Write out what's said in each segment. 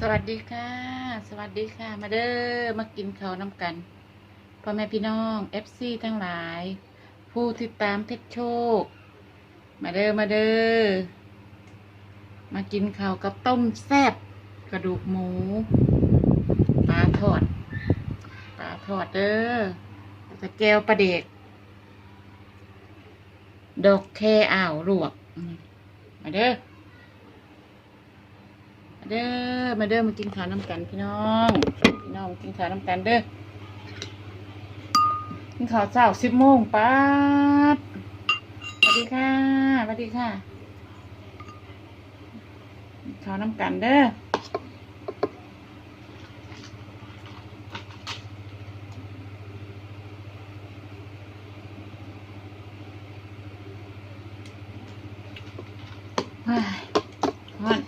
สวัสดีค่ะ สวัสดีค่ะ มาเด้อมากินข้าวน้ำกันพ่อแม่พี่น้องเอฟซีทั้งหลาย ผู้ติดตามเพชรโชค มาเด้อมาเด้อมากินข้าวกับต้มแซ่บกระดูกหมูปลาทอดปลาทอดเด้อแล้วก็แก้วปลาเด็ก ดอกแคอ่าวลวกมาเด้อ เด้อ มาเด้อมากินข้าวน้ำกันพี่น้อง พี่น้องมากินข้าวน้ำกันเด้อ กินข้าวเช้าสิบโมงปัดสวัสดีค่ะสวัสดีค่ะข้าวน้ำกันเด้อ เฮ้ยฮ้อน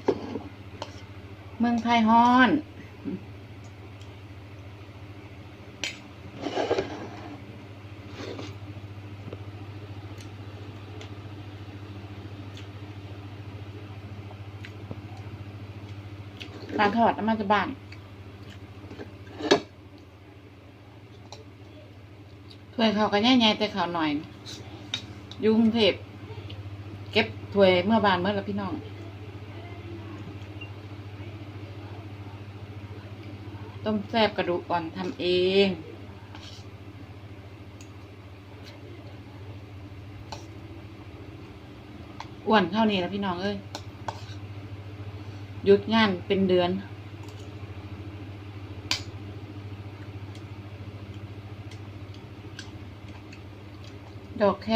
เมืองไทยฮ้อนปลาทอดน้ำมันจะบานถ้วยเขาวก็แย่ๆแต่เขาวหน่อย ยุงเทพเก็บถ้วยเมื่อบานเมื่อแล้วพี่น้อง ต้มแซ่บกระดูกอ่อนทำเอง อ้วนเท่านี้แล้วพี่น้องเอ้ยหยุดงานเป็นเดือนดอกแค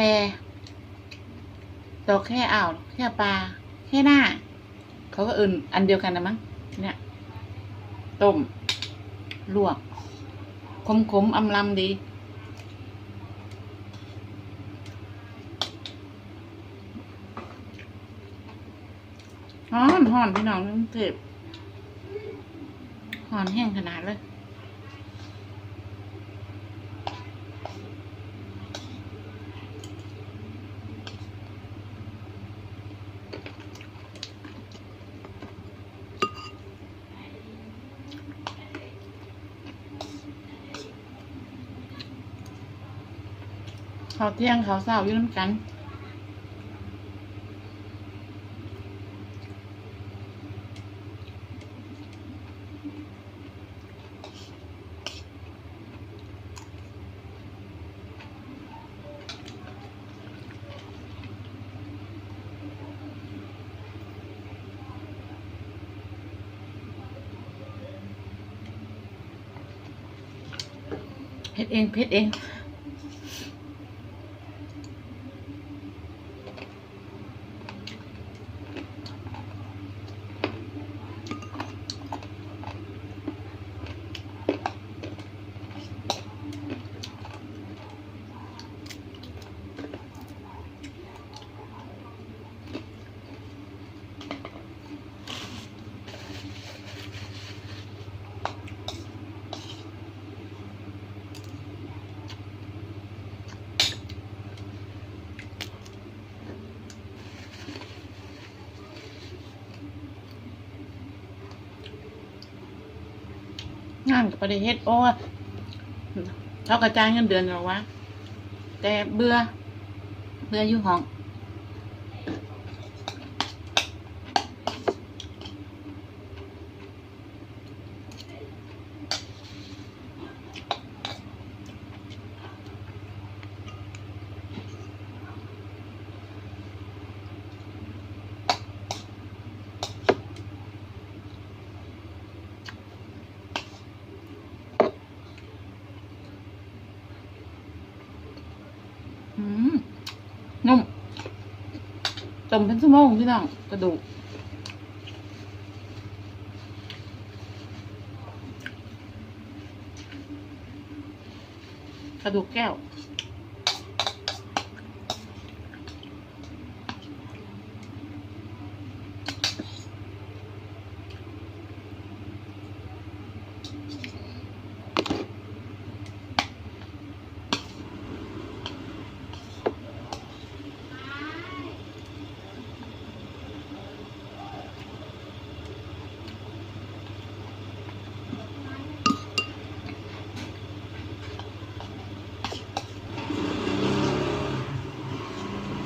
ดอกแค่อ่าวแค่ปลา แค่หน้า เขาก็อื่นอันเดียวกันนะมั้ง เนี่ย ต้ม ลวก ขมขมๆอำลำดี ฮ้อนฮ้อนพี่น้องนึงเก็บหอนแห้งขนาดเลย ข้าวเที่ยงข้าวเช้าอยู่น้ำกันเพ็ดเองเพ็ดเอง งานกับประเทศโอ้เขากระจายเงินเดือนหรอวะ แต่เบื่อ เบื่ออยู่ห้อง อืมนุ่ม ต้มเป็นชั่วโมงพี่น้องกระดูกกระดูกแก้ว อ